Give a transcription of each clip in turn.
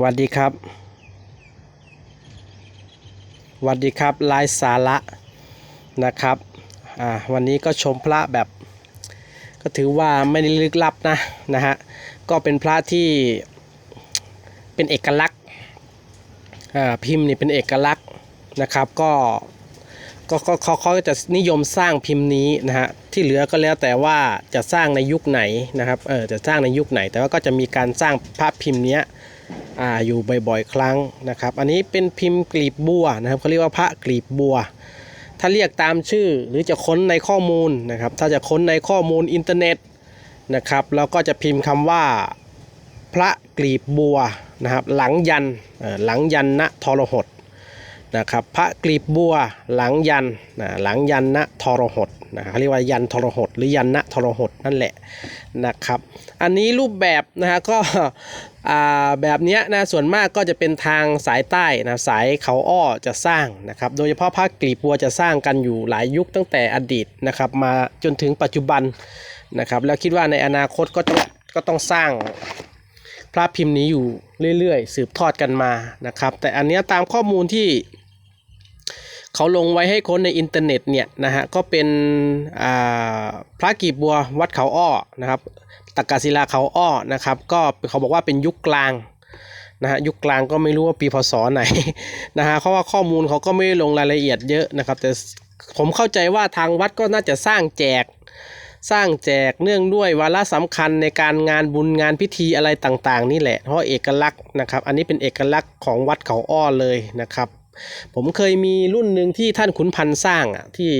สวัสดีครับสวัสดีครับลายสาระนะครับอ่าวันนี้ก็ชมพระแบบ ก็ถือว่าไม่ได้ลึกลับนะนะฮะก็เป็นพระที่เป็นเอกลักษณ์อ่าพิมพ์นี่เป็นเอกลักษณ์นะครับก็ก็เขาเขาจะนิยมสร้างพิมพ์นี้นะฮะที่เหลือก็แล้วแต่ว่าจะสร้างในยุคไหนนะครับเออจะสร้างในยุคไหน แต่ว่าก็จะมีการสร้างพระพิมพ์เนี้ย ออยู่บ่อยๆ ครั้งนะครับ อันนี้เป็นพิมพ์กลีบบัวนะครับเขาเรียกว่าพระกลีบบัว ถ้าเรียกตามชื่อหรือจะค้นในข้อมูลนะครับ ถ้าจะค้นในข้อมูลอินเทอร์เน็ตนะครับเราก็จะพิมพ์คำว่าพระกลีบบัวนะครับ หลังยันหลังยันณทรหดนะครับ พระกลีบบัวหลังยันนะหลังยันณทรหดนะครับเขาเรียกว่ายันทรหดหรือยันณทรหดนั่นแหละนะครับ อันนี้รูปแบบนะฮะก็ แบบนี้นะส่วนมากก็จะเป็นทางสายใต้นะสายเขาอ้อจะสร้างนะครับโดยเฉพาะพระกลีบบัวจะสร้างกันอยู่หลายยุคตั้งแต่อดีตนะครับมาจนถึงปัจจุบันนะครับแล้วคิดว่าในอนาคตก็ต้องก็ต้องสร้างพระพิมพ์นี้อยู่เรื่อยๆ สืบทอดกันมานะครับแต่อันนี้ตามข้อมูลที่เขาลงไว้ให้คนในอินเทอร์เน็ตเนี่ยนะฮะก็เป็นอ่าพระกีบบัววัดเขาอ้อนะครับ ตักกศิลาเขาอ้อนะครับ ก็เขาบอกว่าเป็นยุคกลางนะฮะยุคกลางก็ไม่รู้ว่าปีพศไหนนะฮะเพราะว่าข้อมูลเขาก็ไม่ลงรายละเอียดเยอะนะครับ แต่ผมเข้าใจว่าทางวัดก็น่าจะสร้างแจก สร้างแจกเนื่องด้วยวาระสำคัญในการงานบุญงานพิธีอะไรต่างๆ นี่แหละเพราะเอกลักษณ์นะครับ อันนี้เป็นเอกลักษณ์ของวัดเขาอ้อเลยนะครับผมเคยมีรุ่นหนึ่งที่ท่านขุนพันธ์สร้างอะที่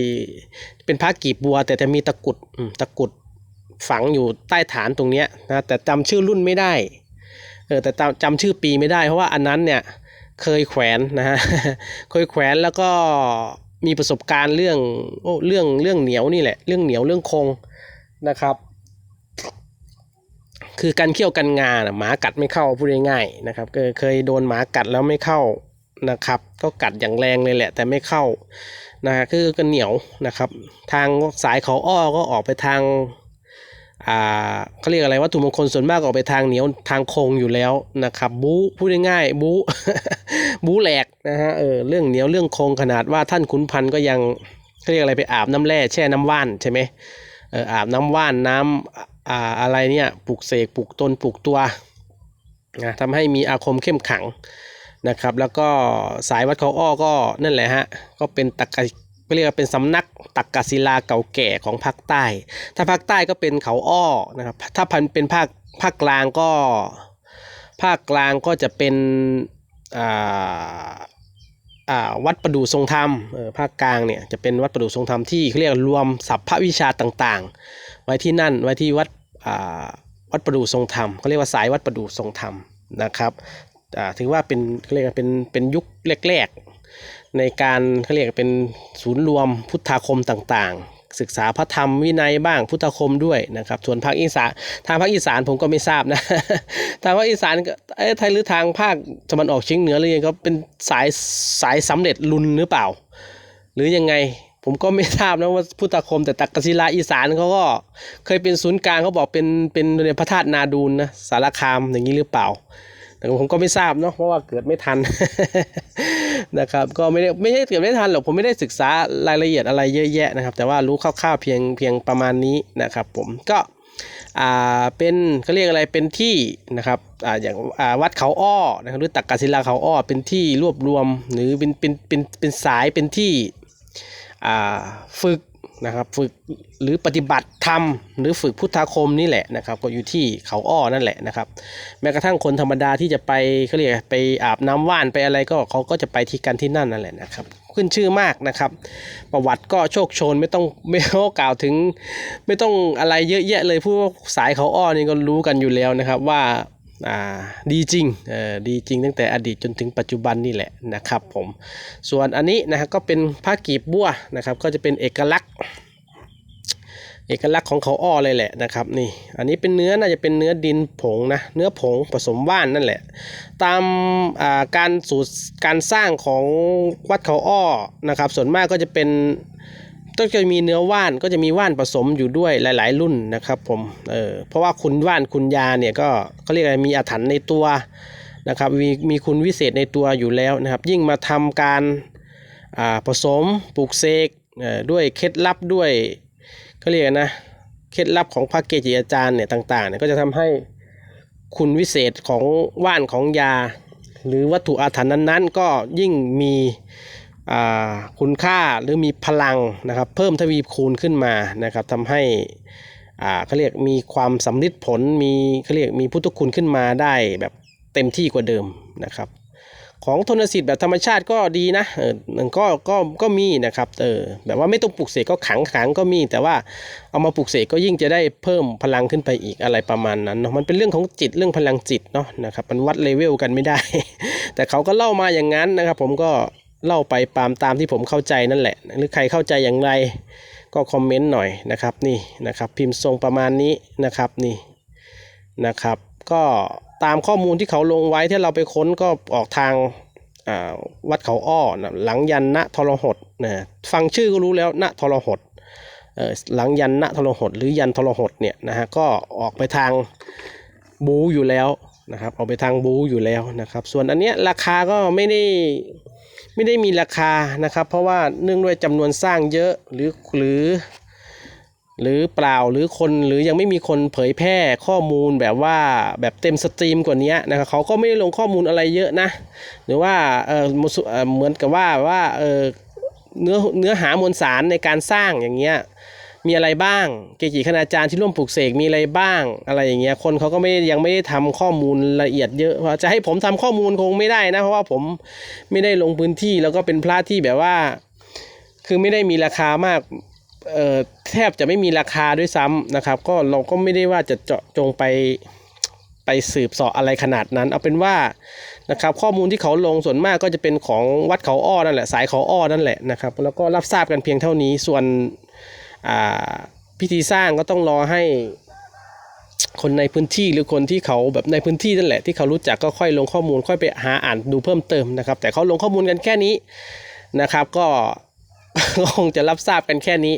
เป็นพระกีบบัว แต่จะมีตะกุดตะกุด ฝังอยู่ใต้ฐานตรงเนี้ยนะแต่จำชื่อรุ่นไม่ได้เออแต่จำจำชื่อปีไม่ได้ เพราะว่าอันนั้นเนี่ยเคยแขวนนะฮะเคยแขวนแล้วก็มีประสบการณ์เรื่องโอ้เรื่องเรื่องเหนียวนี่แหละเรื่องเหนียวเรื่องคงนะครับ คือการเคี่ยวกันงานะหมากัดไม่เข้าพูดง่ายๆนะครับเคยโดนหมากัดแล้วไม่เข้านะครับ ก็กัดอย่างแรงเลยแหละ แต่ไม่เข้านะฮะคือกันเหนียวนะครับ ทางสายเขาอ้อก็ออกไปทาง เขาเรียกอะไรวัตถุมงคลส่วนมากออกไปทางเหนียวทางคงอยู่แล้วนะครับบู๊พูดง่ายๆบู๊บู๊แหลกนะฮะเออเรื่องเหนียวเรื่องคงขนาดว่าท่านขุนพันธ์ก็ยังเขาเรียกอะไรไปอาบน้ำแร่แช่น้ำว่านใช่ไหมเอออาบน้ำว่านน้ำอ่าอะไรเนี่ยปลูกเสกปลูกตนปลูกตัวนะทำให้มีอาคมเข้มขังนะครับ แล้วก็สายวัดเขาอ้อก็นั่นแหละฮะก็เป็นตัก ก็เรียกว่าเป็นสำนักตักกศิลาเก่าแก่ของภาคใต้ ถ้าภาคใต้ก็เป็นเขาอ้อนะครับ ถ้าพันเป็นภาคภาคกลางก็ ภาคกลางก็จะเป็นวัดประดู่ทรงธรรมภาคกลางเนี่ยจะเป็นวัดประดู่ทรงธรรมที่เขาเรียกรวมสรรพวิชาต่างๆ ไว้ที่นั่นไว้ที่วัดวัดประดู่ทรงธรรมเขาเรียกว่าสายวัดประดู่ทรงธรรมนะครับถือว่าเป็นเขาเรียกว่าเป็นเป็นยุคแรก ในการเขาเรียกเป็นศูนย์รวมพุทธาคมต่างๆ ศึกษาพระธรรมวินัยบ้างพุทธาคมด้วยนะครับส่วนภาคอีสานทางภาคอีสานผมก็ไม่ทราบนะทางภาคอีสานก็ไทยหรือทางภาคตะวันออกเฉียงเหนือหรือยังก็เป็นสายสายสำเร็จรุนหรือเปล่า หรือยังไงผมก็ไม่ทราบนะว่าพุทธาคมแต่ตักกศิลาอีสานเขาก็เคยเป็นศูนย์กลางเขาบอกเป็นเป็นพระธาตุนาดูนนะสารคามอย่างนี้หรือเปล่า แต่ผมก็ไม่ทราบเนาะเพราะว่าเกิดไม่ทันนะครับก็ไม่ได้ไม่ใช่เกิดไม่ทันหรอกผมไม่ได้ศึกษารายละเอียดอะไรเยอะแยะนะครับ แต่ว่ารู้คร่าวๆเพียงเพียงประมาณนี้นะครับ ผมก็อ่าเป็นเขาเรียกอะไรเป็นที่นะครับอ่าอย่างอ่าวัดเขาอ้อนะครับหรือตักกศิลาเขาอ้อเป็นที่รวบรวมหรือเป็นเป็นเป็นเป็นสายเป็นที่อ่าฝึก นะครับฝึกหรือปฏิบัติธรรมหรือฝึกพุทธาคมนี่แหละนะครับ ก็อยู่ที่เขาอ้อนั่นแหละนะครับ แม้กระทั่งคนธรรมดาที่จะไปเขาเรียกไปอาบน้ำว่านไปอะไรก็เขาก็จะไปที่กันที่นั่นนั่นแหละนะครับ ขึ้นชื่อมากนะครับ ประวัติก็โชคชนไม่ต้องไม่ต้องกล่าวถึง ไม่ต้องอะไรเยอะแยะเลยผู้สายเขาอ้อนี่ก็รู้กันอยู่แล้วนะครับว่า ดีจริงดีจริงตั้งแต่อดีตจนถึงปัจจุบันนี่แหละนะครับผมส่วนอันนี้นะครับก็เป็นผ้ากีบบัวนะครับ ก็จะเป็นเอกลักษณ์ เอกลักษณ์ของเขาอ้อเลยแหละนะครับนี่อันนี้เป็นเนื้อน่าจะเป็นเนื้อดินผงนะเนื้อผงผสมว่านนั่นแหละ ตามาการสูตรการสร้างของวัดเขาอ้อนะครับ ส่วนมากก็จะเป็น ก็จะมีเนื้อว่านก็จะมีว่านผสมอยู่ด้วยหลาย ๆ รุ่นนะครับผมเออเพราะว่าคุณว่านคุณยาเนี่ยก็เขาเรียกอะไรมีอาถรรพ์ในตัวนะครับมีมีคุณวิเศษในตัวอยู่แล้วนะครับ ยิ่งมาทำการอ่าผสมปลูกเสกเออด้วยเคล็ดลับด้วยเขาเรียกนะเคล็ดลับของพระเกจิอาจารย์เนี่ยต่างๆเนี่ยก็จะทำให้คุณวิเศษของว่านของยา หรือวัตถุอาถรรพ์นั้นๆ ก็ยิ่งมี คุณค่าหรือมีพลังนะครับเพิ่มทวีคูณขึ้นมานะครับทำให้เขาเรียกมีความสำลิดผลมีเขาเรียกมีพุทธคุณขึ้นมาได้แบบเต็มที่กว่าเดิมนะครับของทนสิทธิ์แบบธรรมชาติก็ดีนะเออก็ก็ก็มีนะครับเออแบบว่าไม่ต้องปลูกเสกก็ขังขังก็มี แต่ว่าเอามาปลูกเสกก็ยิ่งจะได้เพิ่มพลังขึ้นไปอีกอะไรประมาณนั้นเนาะมันเป็นเรื่องของจิตเรื่องพลังจิตเนาะนะครับมันวัดเลเวลกันไม่ได้ แต่เขาก็เล่ามาอย่างนั้นนะครับ ผมก็ เล่าไปตามตามที่ผมเข้าใจนั่นแหละ หรือใครเข้าใจอย่างไร ก็คอมเมนต์หน่อยนะครับนี่นะครับพิมพ์ทรงประมาณนี้นะครับนี่นะครับ ก็ตามข้อมูลที่เขาลงไว้ที่เราไปค้นก็ออกทางอ่าวัดเขาอ้อนะหลังยันณทรหดนะฟังชื่อก็รู้แล้วณทรหดเออหลังยันณทรหดหรือยันทรหดเนี่ยนะฮะก็ออกไปทางบูอยู่แล้วนะครับออกไปทางบูอยู่แล้วนะครับ ส่วนอันเนี้ยราคาก็ไม่ได้ ไม่ได้มีราคานะครับ เพราะว่าเนื่องด้วยจำนวนสร้างเยอะหรือหรือ หรือเปล่าหรือคนหรือยังไม่มีคนเผยแพร่ข้อมูลแบบว่าแบบเต็มสตรีมกว่านี้นะครับเขาก็ไม่ได้ลงข้อมูลอะไรเยอะนะ หรือว่าเออมุสุเอ่อเหมือนกับว่าว่าเออเนื้อเนื้อหามวลสารในการสร้างอย่างเงี้ย มีอะไรบ้าง เกจิคณาจารย์ที่ร่วมปลูกเสกมีอะไรบ้าง อะไรอย่างเงี้ยคนเขาก็ไม่ยังไม่ได้ทำข้อมูลละเอียดเยอะเพราะจะให้ผมทำข้อมูลคงไม่ได้นะเพราะว่าผมไม่ได้ลงพื้นที่แล้วก็เป็นพระที่แบบว่า คือไม่ได้มีราคามากเอ่อแทบจะไม่มีราคาด้วยซ้ำนะครับ ก็เราก็ไม่ได้ว่าจะเจาะจงไปไปสืบสาะอะไรขนาดนั้น เอาเป็นว่านะครับข้อมูลที่เขาลงส่วนมากก็จะเป็นของวัดเขาอ้อนั่นแหละสายเขาอ้อนั่นแหละนะครับแล้วก็รับทราบกันเพียงเท่านี้ส่วน พิธีสร้างก็ต้องรอให้คนในพื้นที่หรือคนที่เขาแบบในพื้นที่นั่นแหละที่เขารู้จักก็ค่อยลงข้อมูลค่อยไปหาอ่านดูเพิ่มเติมนะครับ แต่เขาลงข้อมูลกันแค่นี้นะครับ ก็คงจะรับทราบกันแค่นี้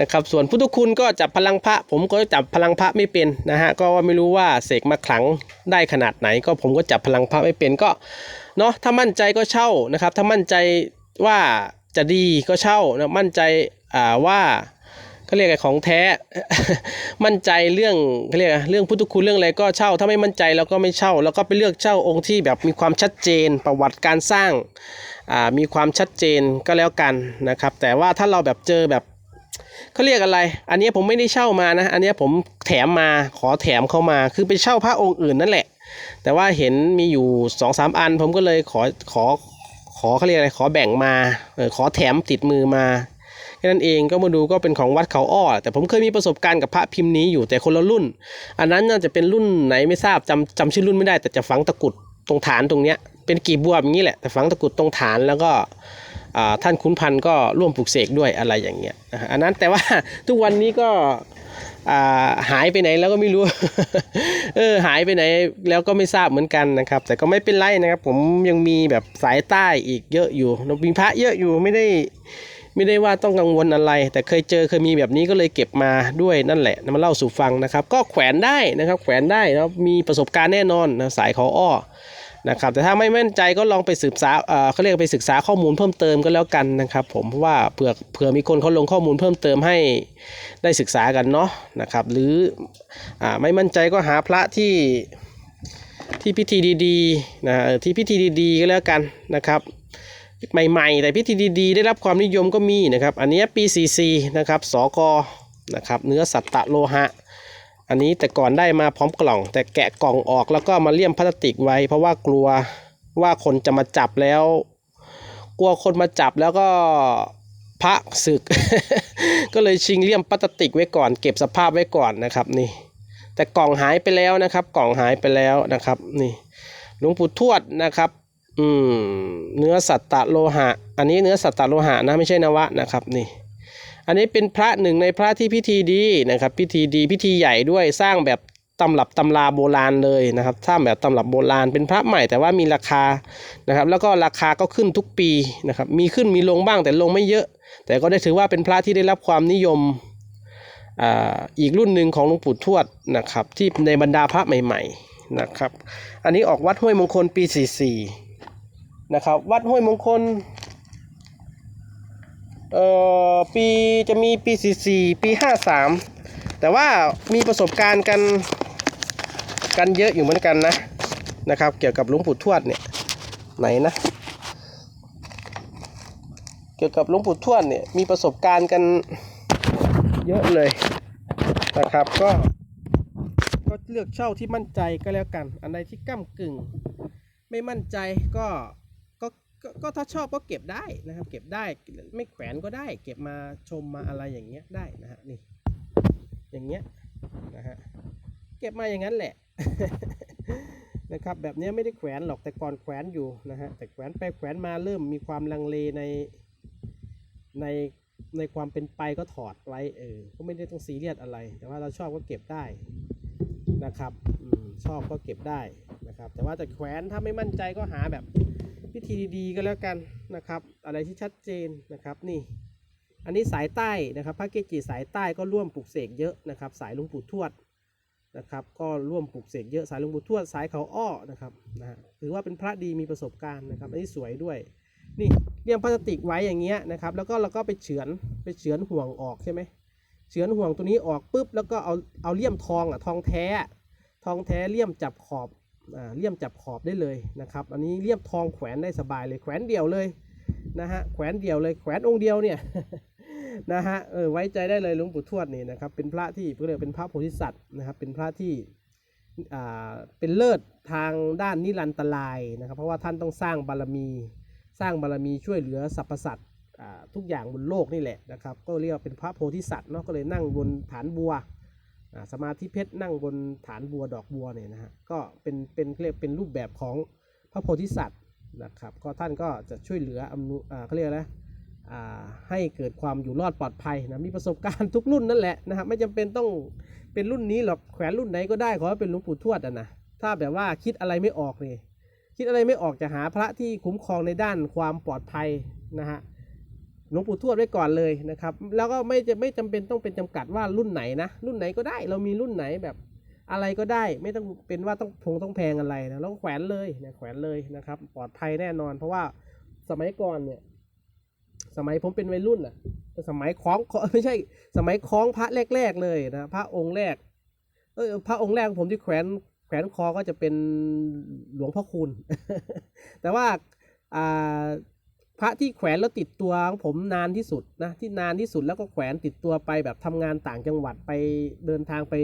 นะครับ ส่วนพุทธคุณก็จับพลังพระ ผมก็จับพลังพระไม่เป็นนะฮะก็ไม่รู้ว่าเสกมาขลังได้ขนาดไหน ก็ผมก็จับพลังพระไม่เป็นก็เนาะถ้ามั่นใจก็เช่านะครับ ถ้ามั่นใจว่าจะดีก็เช่านะมั่นใจว่า เขาเรียกอะไรของแท้ มั่นใจเรื่องเขาเรียกอะเรื่องพุทธคุณเรื่องอะไรก็เช่า ถ้าไม่มั่นใจเราก็ไม่เช่า แล้วก็ไปเลือกเช่าองค์ที่แบบมีความชัดเจนประวัติการสร้างมีความชัดเจนก็แล้วกันนะครับ แต่ว่าถ้าเราแบบเจอแบบเขาเรียกอะไร อันนี้ผมไม่ได้เช่ามานะ อันนี้ผมแถมมาขอแถมเข้ามา คือไปเช่าพระองค์อื่นนั่นแหละ แต่ว่าเห็นมีอยู่สองสามอัน ผมก็เลยขอขอขอเขาเรียกอะไรขอแบ่งมาออขอแถมติดมือมา แค่นั้นเองก็มาดูก็เป็นของวัดเขาอ้อ แต่ผมเคยมีประสบการณ์กับพระพิมพ์นี้อยู่แต่คนละรุ่น อันนั้นน่าจะเป็นรุ่นไหนไม่ทราบจำจำชื่อรุ่นไม่ได้ แต่จะฝังตะกุดตรงฐานตรงเนี้ยเป็นกีบบวบอย่างนี้แหละแต่ฝังตะกุดตรงฐานแล้วก็ท่านขุนพันก็ร่วมปลูกเสกด้วยอะไรอย่างเงี้ยอันนั้นแต่ว่าทุกวันนี้ก็หายไปไหนแล้วก็ไม่รู้ เออหายไปไหนแล้วก็ไม่ทราบเหมือนกันนะครับ แต่ก็ไม่เป็นไรนะครับ ผมยังมีแบบสายใต้อีกเยอะอยู่มีพระเยอะอยู่ไม่ได้ ไม่ได้ว่าต้องกังวลอะไร แต่เคยเจอเคยมีแบบนี้ก็เลยเก็บมาด้วยนั่นแหละนำมาเล่าสู่ฟังนะครับ ก็แขวนได้นะครับ แขวนได้แล้วมีประสบการณ์แน่นอนนะสายเขาอ้อนะครับแต่ถ้าไม่มั่นใจก็ลองไปสืบสาเออเขาเรียกไปศึกษาข้อมูลเพิ่มเติมก็แล้วกันนะครับผมเพราะว่าเผื่อเผื่อมีคนเขาลงข้อมูลเพิ่มเติมให้ได้ศึกษากันเนาะนะครับหรืออ่าไม่มั่นใจก็หาพระที่ที่พิธีดีๆนะที่พิธีดีๆก็แล้วกันนะครับ ใหม่ๆ แต่พิธีดีๆ ได้รับความนิยมก็มีนะครับ อันนี้ปี 44 นะครับ สกนะครับ เนื้อสัตตะโลหะ อันนี้แต่ก่อนได้มาพร้อมกล่อง แต่แกะกล่องออกแล้วก็มาเลี่ยมพลาสติกไว้ เพราะว่ากลัวว่าคนจะมาจับแล้ว กลัวคนมาจับแล้วก็พระศึก ก็เลยชิงเลี่ยมพลาสติกไว้ก่อน เก็บสภาพไว้ก่อนนะครับนี่ แต่กล่องหายไปแล้วนะครับ กล่องหายไปแล้วนะครับ นี่หลวงปู่ทวดนะครับ อืมเนื้อสัตตะโลหะ อันนี้เนื้อสัตตะโลหะนะไม่ใช่นวะนะครับนี่ อันนี้เป็นพระหนึ่งในพระที่พิธีดีนะครับ พิธีดีพิธีใหญ่ด้วยสร้างแบบตำรับตำราโบราณเลยนะครับสร้างแบบตำรับโบราณ เป็นพระใหม่แต่ว่ามีราคานะครับ แล้วก็ราคาก็ขึ้นทุกปีนะครับ มีขึ้นมีลงบ้างแต่ลงไม่เยอะ แต่ก็ได้ถือว่าเป็นพระที่ได้รับความนิยมอ่าอีกรุ่นหนึ่งของหลวงปู่ทวดนะครับ ที่ในบรรดาพระใหม่ ๆนะครับ อันนี้ออกวัดห้วยมงคลปี 44 นะครับ วัดห้วยมงคลเอ่อปีจะมีปี 44 ปี 53 แต่ว่ามีประสบการณ์กันกันเยอะอยู่เหมือนกันนะนะครับ เกี่ยวกับหลวงปู่ทวดเนี่ยไหนนะ เกี่ยวกับหลวงปู่ทวดเนี่ยมีประสบการณ์กันเยอะเลยนะครับก็ก็เลือกเช่าที่มั่นใจก็แล้วกัน อันใดที่ก้ากึ่ง ไม่มั่นใจก็ ก็ก็ถ้าชอบก็เก็บได้นะครับ เก็บได้ไม่แขวนก็ได้ เก็บมาชมมาอะไรอย่างเงี้ยได้นะฮะนี่อย่างเงี้ยนะฮะเก็บมาอย่างนั้นแหละนะครับแบบเนี้ยไม่ได้แขวนหรอกแต่ก่อนแขวนอยู่นะฮะแต่แขวนไปแขวนมาเริ่มมีความลังเลในในในความเป็นไปก็ถอดไว้เออก็ไม่ได้ต้องซีเรียสอะไร แต่ว่าเราชอบก็เก็บได้นะครับอชอบก็เก็บได้นะครับ แต่ว่าจะแขวนถ้าไม่มั่นใจก็หาแบบ วิธีดีๆก็แล้วกันนะครับ อะไรที่ชัดเจนนะครับนี่ อันนี้สายใต้นะครับพระเกจิสายใต้ก็ร่วมปลูกเสกเยอะนะครับ สายลุงปู่ทวดนะครับก็ร่วมปลูกเสกเยอะสายลุงปู่ทวดสายเขาอ้อนะครับนะฮะถือว่าเป็นพระดีมีประสบการณ์นะครับ อันนี้สวยด้วย นี่เรียมพลาสติกไว้อย่างเงี้ยนะครับแล้วก็เราก็ไปเฉือนไปเฉือนห่วงออกใช่ไหมเฉือนห่วงตัวนี้ออกปุ๊บแล้วก็เอาเอาเลี่ยมทองอะทองแท้ ทองแท้เลี่ยมจับขอบ เลี่ยมจับขอบได้เลยนะครับอันนี้เลี่ยมทองแขวนได้สบายเลยแขวนเดี่ยวเลยนะฮะแขวนเดี่ยวเลยแขวนองค์เดียวเนี่ยนะฮะเออไว้ใจได้เลยหลวงปู่ทวดนี่นะครับเป็นพระที่เรียกเป็นพระโพธิสัตว์นะครับเป็นพระที่อ่าเป็นเลิศทางด้านนิรันตรายนะครับ เพราะว่าท่านต้องสร้างบารมี สร้างบารมีช่วยเหลือสรรพสัตว์ทุกอย่างบนโลกนี่แหละนะครับ ก็เรียกว่าเป็นพระโพธิสัตว์เนาะก็เลยนั่งบนฐานบัว สมาธิเพชรนั่งบนฐานบัวดอกบัวเนี่ยนะฮะก็เป็นเป็นเรียกเป็นรูปแบบของพระโพธิสัตว์นะครับก็ท่านก็จะช่วยเหลืออำนุอ่าเขาเรียกนะอ่าให้เกิดความอยู่รอดปลอดภัยนะมีประสบการณ์ทุกรุ่นนั่นแหละนะครับไม่จำเป็นต้องเป็นรุ่นนี้หรอกแขวนรุ่นไหนก็ได้ขอให้เป็นหลวงปู่ทวดอะนะถ้าแบบว่าคิดอะไรไม่ออกนี่คิดอะไรไม่ออกจะหาพระที่คุ้มครองในด้านความปลอดภัยนะฮะ หลวงปู่ทวดไว้ก่อนเลยนะครับ แล้วก็ไม่จะไม่จำเป็นต้องเป็นจำกัดว่ารุ่นไหนนะ รุ่นไหนก็ได้ เรามีรุ่นไหนแบบอะไรก็ได้ ไม่ต้องเป็นว่าต้องพงต้องแพงอะไรนะเราก็แขวนเลยเนี่ยแขวนเลยนะครับ ปลอดภัยแน่นอน เพราะว่าสมัยก่อนเนี่ย สมัยผมเป็นวัยรุ่นอะ สมัยคล้องไม่ใช่ สมัยคล้องพระแรก ๆ เลยนะพระองค์แรกเออพระองค์แรกของผมที่แขวนแขวนคอก็จะเป็นหลวงพ่อคูณแต่ว่าอ่า พระที่แขวนแล้วติดตัวของผมนานที่สุดนะที่นานที่สุดแล้วก็แขวนติดตัวไปแบบทำงานต่างจังหวัดไปเดินทางไป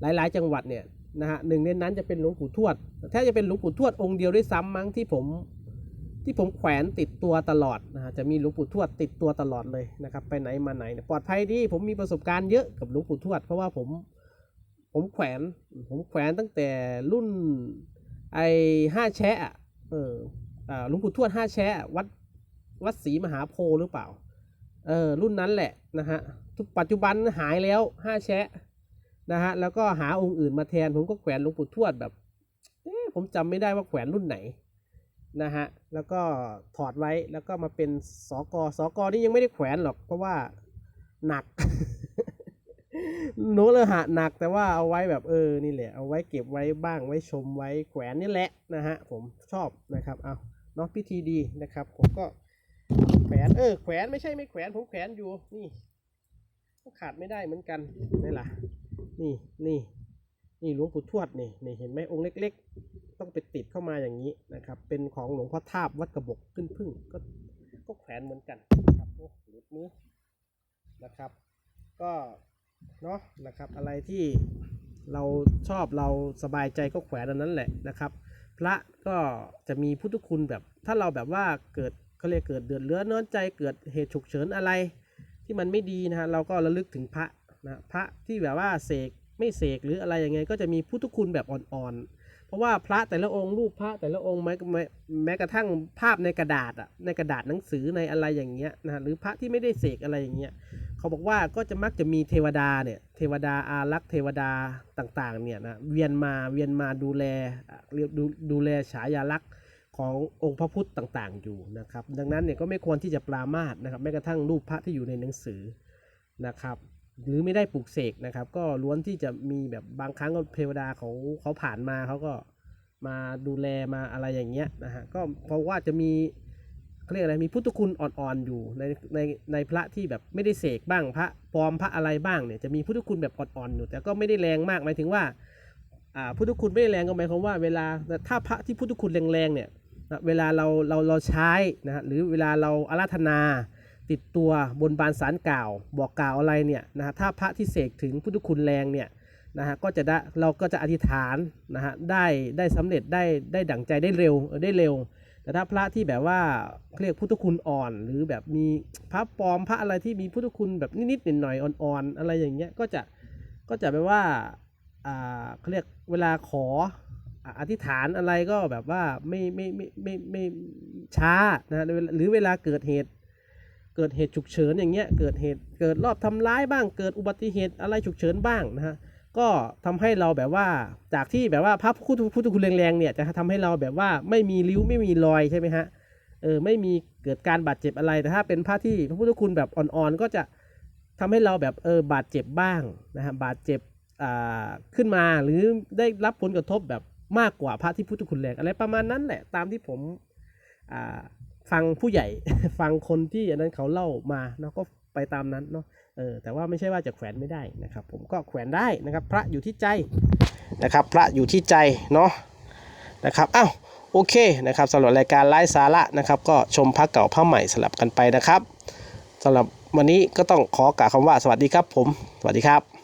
หลาย ๆ จังหวัดเนี่ยนะฮะหนึ่งในนั้นจะเป็นหลวงปู่ทวดแท้จะเป็นหลวงปู่ทวดองค์เดียวด้วยซ้ำมั้งที่ผมที่ผมแขวนติดตัวตลอดนะฮะจะมีหลวงปู่ทวดติดตัวตลอดเลยนะครับไปไหนมาไหนปลอดภัยดีผมมีประสบการณ์เยอะกับหลวงปู่ทวด เพราะว่าผมผมแขวนผมแขวนตั้งแต่รุ่นไอห้าแชะเออหลวงปู่ทวดห้าแชะวัด วัดศรีมหาโพหรือเปล่า เออรุ่นนั้นแหละนะฮะทุกปัจจุบันหายแล้วห้าแชะนะฮะแล้วก็หาองค์อื่นมาแทนผมก็แขวนหลวงปู่ทวดแบบเอ๊ผมจำไม่ได้ว่าแขวนรุ่นไหนนะฮะแล้วก็ถอดไว้แล้วก็มาเป็นสกสกนี่ยังไม่ได้แขวนหรอก เพราะว่าหนักโนเลหะหนักแต่ว่าเอาไว้แบบเออนี่แหละ เอาไว้เก็บไว้บ้างไว้ชมไว้แขวนนี่แหละนะฮะผมชอบนะครับเอาเนาะพิธีดีนะครับ ผมก็ แขวนเออแขวนไม่ใช่ไม่แขวนผมแขวนอยู่นี่ก็ขาดไม่ได้เหมือนกันนี่ล่ะ นี่นี่นี่หลวงปู่ทวดนี่นี่เห็นไหมองค์เล็ก ๆ ต้องไปติดเข้ามาอย่างนี้นะครับ เป็นของหลวงพ่อทาบวัดกระบอกขึ้นพึ่งก็ก็แขวนเหมือนกันครับโอ้หลุดมือนะครับ ก็เนาะนะครับ อะไรที่เราชอบเราสบายใจก็แขวนอันนั้นแหละนะครับ พระก็จะมีพุทธคุณแบบถ้าเราแบบว่าเกิด เขาเรียกเกิดเดือดเรือน้อนใจเกิดเหตุฉุกเฉินอะไร ที่มันไม่ดีนะฮะเราก็ระลึกถึงพระนะพระที่แบบว่าเสกไม่เสกหรืออะไรยังไงก็จะมีพุทธคุณแบบอ่อนๆ เพราะว่าพระแต่ละองค์รูปพระแต่ละองค์แม้แม้แม้กระทั่งภาพในกระดาษอะในกระดาษหนังสือในอะไรอย่างเงี้ยนะหรือพระที่ไม่ได้เสกอะไรอย่างเงี้ยเขาบอกว่าก็จะมักจะมีเทวดาเนี่ยเทวดาอารักษ์เทวดาต่างๆเนี่ยนะเวียนมาเวียนมาดูแลดูดูแลฉายาลักษณ์ ขององค์พระพุทธต่างๆ อยู่นะครับ ดังนั้นเนี่ยก็ไม่ควรที่จะปรามาสนะครับแม้กระทั่งรูปพระที่อยู่ในหนังสือนะครับ หรือไม่ได้ปลุกเสกนะครับ ก็ล้วนที่จะมีแบบบางครั้งก็เทวดาเขาเขาผ่านมาเขาก็มาดูแลมาอะไรอย่างเงี้ยนะฮะก็เพราะว่าจะมีเขาเรียกอะไรมีพุทธคุณอ่อนๆอยู่ในในในพระที่แบบไม่ได้เสกบ้างพระปลอมพระอะไรบ้างเนี่ยจะมีพุทธคุณแบบอ่อนๆอยู่ แต่ก็ไม่ได้แรงมากหมายถึงว่าอ่าพุทธคุณไม่ได้แรงก็หมายความว่าเวลาถ้าพระที่พุทธคุณแรงๆเนี่ย นะเวลาเราเราเราใช้นะฮะหรือเวลาเราอาราธนาติดตัวบนบานสารกล่าว บอกกล่าวอะไรเนี่ยนะฮะถ้าพระที่เสกถึงพุทธคุณแรงเนี่ยนะฮะก็จะได้เราก็จะอธิษฐานนะฮะได้ได้สำเร็จได้ได้ดั่งใจได้เร็วได้เร็ว แต่ถ้าพระที่แบบว่าเรียกพุทธคุณอ่อน หรือแบบมีพระปลอมพระอะไรที่มีพุทธคุณแบบนิดๆหน่อยๆอ่อนๆอะไรอย่างเงี้ยก็จะก็จะแปลว่าอ่าเขาเรียกเวลาขอ อธิษฐานอะไรก็แบบว่าไม่ไม่ไม่ไม่ไม่ช้านะหรือเวลาเกิดเหตุเกิดเหตุฉุกเฉินอย่างเงี้ยเกิดเหตุเกิดรอบทำร้ายบ้างเกิดอุบัติเหตุอะไรฉุกเฉินบ้างนะฮะก็ทำให้เราแบบว่าจากที่แบบว่าพระพุทธพุทธคุณแรงๆเนี่ยจะทำให้เราแบบว่าไม่มีริ้วไม่มีรอยใช่ไหมฮะเออไม่มีเกิดการบาดเจ็บอะไรแต่ถ้าเป็นพระที่พระพุทธคุณแบบอ่อนๆก็จะทำให้เราแบบเออบาดเจ็บบ้างนะฮะบาดเจ็บอ่าขึ้นมาหรือได้รับผลกระทบแบบ มากกว่าพระที่พุทธคุณแรงอะไรประมาณนั้นแหละ ตามที่ผมฟังผู้ใหญ่ฟังคนที่อันนั้นเขาเล่ามาเนาะก็ไปตามนั้นเนาะเออแต่ว่าไม่ใช่ว่าจะแขวนไม่ได้นะครับ ผมก็แขวนได้นะครับ พระอยู่ที่ใจนะครับ พระอยู่ที่ใจเนาะนะครับอ้าวโอเคนะครับสำหรับรายการไลฟ์สาระนะครับ ก็ชมพระเก่าพระใหม่สลับกันไปนะครับสำหรับวันนี้ก็ต้องขอกล่าวคำว่าสวัสดีครับผม สวัสดีครับ